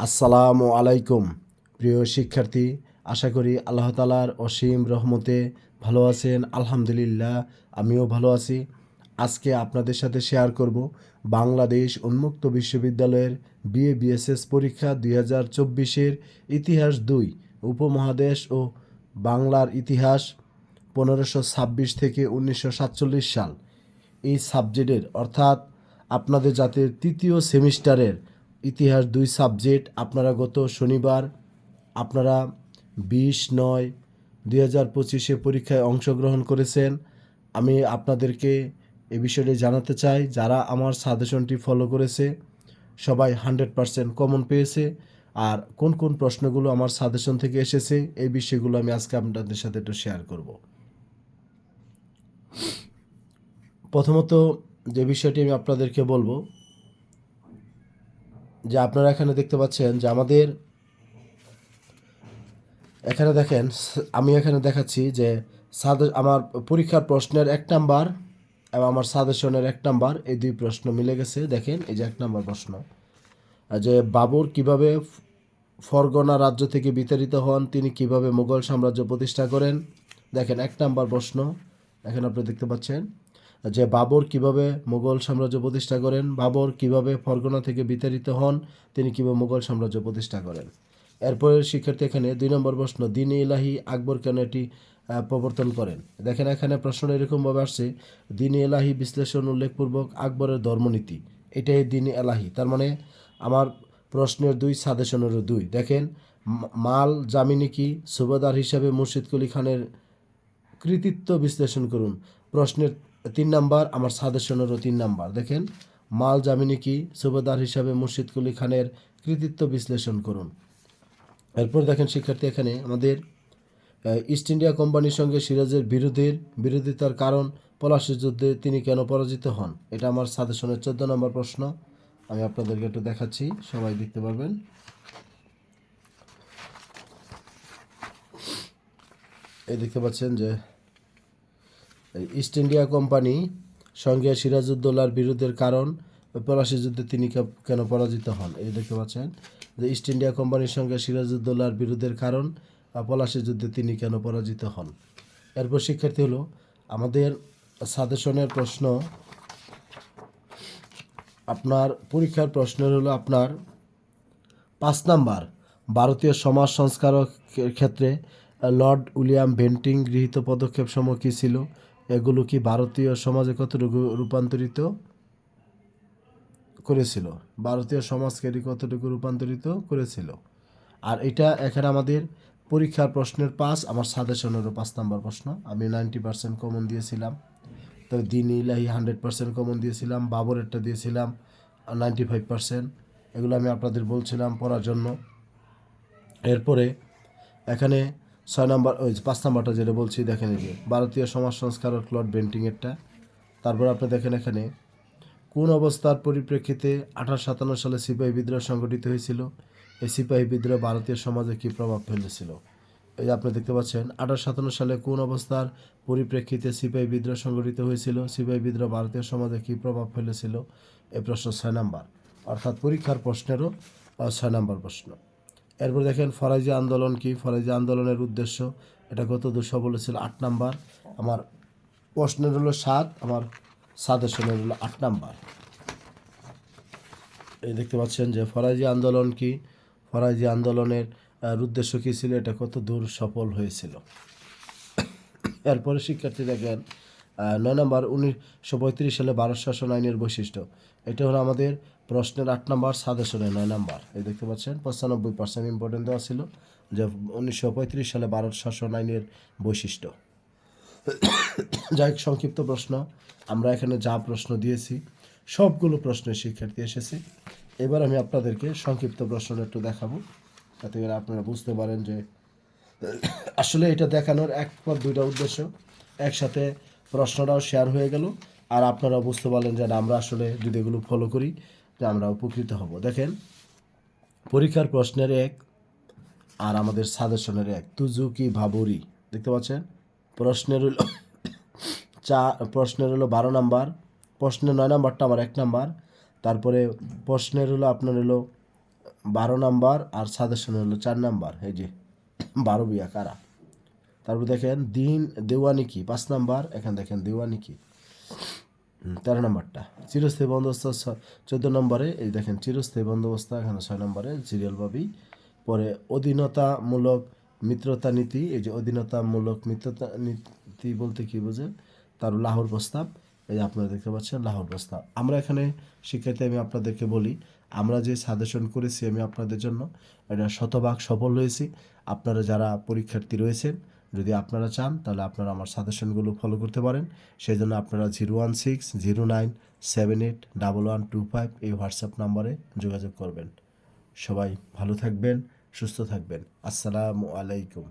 আসসালামু আলাইকুম। প্রিয় শিক্ষার্থী, আশা করি আল্লাহ তালার অসীম রহমতে ভালো আছেন। আলহামদুলিল্লাহ, আমিও ভালো আছি। আজকে আপনাদের সাথে শেয়ার করব বাংলাদেশ উন্মুক্ত বিশ্ববিদ্যালয়ের বিএ, বিএসএস পরীক্ষা দুই হাজার চব্বিশের ইতিহাস দুই, উপমহাদেশ ও বাংলার ইতিহাস পনেরোশো ছাব্বিশ থেকে উনিশশো সাতচল্লিশ সাল। এই সাবজেক্টের অর্থাৎ আপনাদের জাতির তৃতীয় সেমিস্টারের ইতিহাস দুই সাবজেক্ট, আপনারা গত শনিবার, আপনারা বিশ নয় দুই হাজার পঁচিশে পরীক্ষায় অংশগ্রহণ করেছেন। আমি আপনাদেরকে এ বিষয়টি জানাতে চাই, যারা আমার সাজেশনটি ফলো করেছে, সবাই হান্ড্রেড পারসেন্ট কমন পেয়েছে। আর কোন কোন প্রশ্নগুলো আমার সাজেশন থেকে এসেছে, এই বিষয়গুলো আমি আজকে আপনাদের সাথে একটু শেয়ার করব। প্রথমত যে বিষয়টি আমি আপনাদেরকে বলব যে আপনারা এখানে দেখতে পাচ্ছেন যে আমাদের এখানে দেখেন, আমি এখানে দেখাচ্ছি যে সাদে আমার পরীক্ষার প্রশ্নের এক নাম্বার এবং আমার সাজেশনের এক নাম্বার, এই দুই প্রশ্ন মিলে গেছে। দেখেন, এই যে এক নাম্বার প্রশ্ন। যে বাবর কীভাবে ফরগনা রাজ্য থেকে বিতাড়িত হন, তিনি কীভাবে মুঘল সাম্রাজ্য প্রতিষ্ঠা করেন? দেখেন, এক নাম্বার প্রশ্ন। এখানে আপনি দেখতে পাচ্ছেন যে বাবর কীভাবে মোগল সাম্রাজ্য প্রতিষ্ঠা করেন, বাবর কীভাবে ফরগনা থেকে বিতাড়িত হন, তিনি কীভাবে মুঘল সাম্রাজ্য প্রতিষ্ঠা করেন। এরপরে শিক্ষার্থী এখানে দুই নম্বর প্রশ্ন, দিন ইলাহি আকবর কেন এটি প্রবর্তন করেন? দেখেন এখানে প্রশ্ন এরকমভাবে আসছে, দিন এলাহি বিশ্লেষণ উল্লেখপূর্বক আকবরের ধর্মনীতি, এটাই দিন এলাহি তার মানে আমার প্রশ্নের দুই সাজেশনেরও দুই। দেখেন মাল জামিনী কি সুবেদার হিসাবে মুর্শিদ কুলি খানের কৃতিত্ব বিশ্লেষণ করুন? প্রশ্নের তিন নাম্বার, আমার সাজেশনেরও তিন নাম্বার। দেখেন, মাল জামিনী কি সুবেদার হিসাবে মুর্শিদ কুলি খানের কৃতিত্ব বিশ্লেষণ করুন। এরপর দেখেন, শিক্ষার্থী, এখানে আমাদের ইস্ট ইন্ডিয়া কোম্পানির সঙ্গে সিরাজের বিরোধীর বিরোধিতার কারণ পলাশির যুদ্ধে তিনি কেন পরাজিত হন? এটা আমার সাজেশনের চোদ্দ নম্বর প্রশ্ন, আমি আপনাদেরকে একটু দেখাচ্ছি, সবাই দেখতে পারবেন। এই দেখতে পাচ্ছেন যে ইস্ট ইন্ডিয়া কোম্পানি সঙ্গে সিরাজউদ্দৌলার বিরুদ্ধের কারণ পলাশি যুদ্ধে তিনি কেন পরাজিত হন? এই দেখতে পাচ্ছেন। যে ইস্ট ইন্ডিয়া কোম্পানির সঙ্গে সিরাজউদ্দৌলার বিরুদ্ধের কারণ পলাশি যুদ্ধে তিনি কেন পরাজিত হন? এরপর শিক্ষার্থী হলো, আমাদের সাজেশনের প্রশ্ন, আপনার পরীক্ষার প্রশ্নের হলো আপনার পাঁচ নাম্বার, ভারতীয় সমাজ সংস্কারকের ক্ষেত্রে লর্ড উইলিয়াম বেন্টিং গৃহীত পদক্ষেপ সমূহ কী ছিল? এগুলো কি ভারতীয় সমাজে কতটুকু রূপান্তরিত করেছিল? ভারতীয় সমাজকে কতটুকু রূপান্তরিত করেছিল? আর এটা এখানে আমাদের পরীক্ষার প্রশ্নের পাস আমার সাজেশনেরও পাঁচ নাম্বার প্রশ্ন। আমি নাইনটি পার্সেন্ট কমন দিয়েছিলাম। তো দিন ইলাহি হান্ড্রেড পার্সেন্ট কমন দিয়েছিলাম, বাবরেরটা দিয়েছিলাম নাইনটি ফাইভ পার্সেন্ট। এগুলো আমি আপনাদের বলছিলাম পড়ার জন্য। এরপরে এখানে ছয় নম্বর, ওই পাঁচ নম্বরটা যেটা বলছি, দেখেন এই যে, ভারতীয় সমাজ সংস্কারক লর্ড বেন্টিংয়েরটা। তারপর আপনি দেখেন এখানে, কোন অবস্থার পরিপ্রেক্ষিতে আঠারো সাতান্ন সালে সিপাহী বিদ্রোহ সংগঠিত হয়েছিল? এই সিপাহী বিদ্রোহ ভারতীয় সমাজে কী প্রভাব ফেলেছিল? এই আপনি দেখতে পাচ্ছেন, আঠারো সাতান্ন সালে কোন অবস্থার পরিপ্রেক্ষিতে সিপাহী বিদ্রোহ সংগঠিত হয়েছিল? সিপাহী বিদ্রোহ ভারতীয় সমাজে কী প্রভাব ফেলেছিল? এই প্রশ্ন ছয় নাম্বার। অর্থাৎ পরীক্ষার প্রশ্নেরও ছয় নাম্বার প্রশ্ন। এরপর দেখেন ফরাজি আন্দোলন কি? ফরাজি আন্দোলনের উদ্দেশ্য, এটা গত দুশো বলেছিল আট নাম্বার। আমার প্রশ্নের হলো সাত, আমার সাজেশনের হলো আট নাম্বার। এই দেখতে পাচ্ছেন যে ফরাজি আন্দোলন কি? ফরাজি আন্দোলনের উদ্দেশ্য কী ছিল? এটা কত দূর সফল হয়েছিল? এরপরে শিক্ষার্থী দেখেন নয় নম্বর উনিশশো পঁয়ত্রিশ সালে ভারত শাসন আইনের বৈশিষ্ট্য। এটা হলো আমাদের প্রশ্নের আট নম্বর, সাজেশনের নয় নম্বর। এই দেখতে পাচ্ছেন, পঁচানব্বই পার্সেন্ট ইম্পর্টেন্ট দেওয়া ছিল যে উনিশশো পঁয়ত্রিশ সালে ভারত শাসন আইনের বৈশিষ্ট্য। যাই সংক্ষিপ্ত প্রশ্ন। আমরা এখানে যা প্রশ্ন দিয়েছি, সবগুলো প্রশ্নের শিক্ষার্থী এসেছে। এবার আমি আপনাদেরকে সংক্ষিপ্ত প্রশ্নটা একটু দেখাবো, যাতে করে আপনারা বুঝতে পারেন যে আসলে এটা দেখানোর এক পর দুইটা উদ্দেশ্য। একসাথে প্রশ্নটাও শেয়ার হয়ে গেল। আর আপনারা বুঝতে পারলেন যে আমরা আসলে যদি এগুলো ফলো করি যে আমরা উপকৃত হব। দেখেন, পরীক্ষার প্রশ্নের এক আর আমাদের সাজেশনের এক। তুজুকি ভাবুরি? দেখতে পাচ্ছেন? প্রশ্নের হলো চা প্রশ্নের হলো বারো নাম্বার, প্রশ্নের নয় নাম্বারটা আমার এক নাম্বার, তারপরে প্রশ্নের হলো আপনার হলো বারো নাম্বার, আর সাজেশন হলো চার নাম্বার। এই যে, বারো বিয়া কারা? তারপর দেখেন, দিন দেওয়ানি কি? পাঁচ নাম্বার, এখানে দেখেন, দেওয়ানি কি? তেরো নম্বরটা। চিরস্থায়ী বন্দোবস্ত চোদ্দ নম্বরে, এই দেখেন, চিরস্থায়ী বন্দোবস্ত, এখানে ছয় নম্বরে, সিরিয়াল পাবি পরে অধীনতামূলক মিত্রতা নীতি, এই যে অধীনতামূলক মিত্রতা নীতি বলতে কি বোঝে তার লাহোর প্রস্তাব, এই যে আপনারা দেখতে পাচ্ছেন, লাহোর প্রস্তাব। আমরা এখানে শিক্ষার্থী, আমি আপনাদেরকে বলি, আমরা যে সাজেশন করেছি আমি আপনাদের জন্য, এটা শতভাগ সফল হয়েছি। আপনারা যারা পরীক্ষার্থী রয়েছেন যদি আপনারা চান, তাহলে আপনারা আমার সাজেশনগুলো ফলো করতে পারেন। সেই জন্য আপনারা zero one six zero nine seven eight double one two five এই হোয়াটসঅ্যাপ নাম্বারে যোগাযোগ করবেন। সবাই ভালো থাকবেন, সুস্থ থাকবেন। আসসালামু আলাইকুম।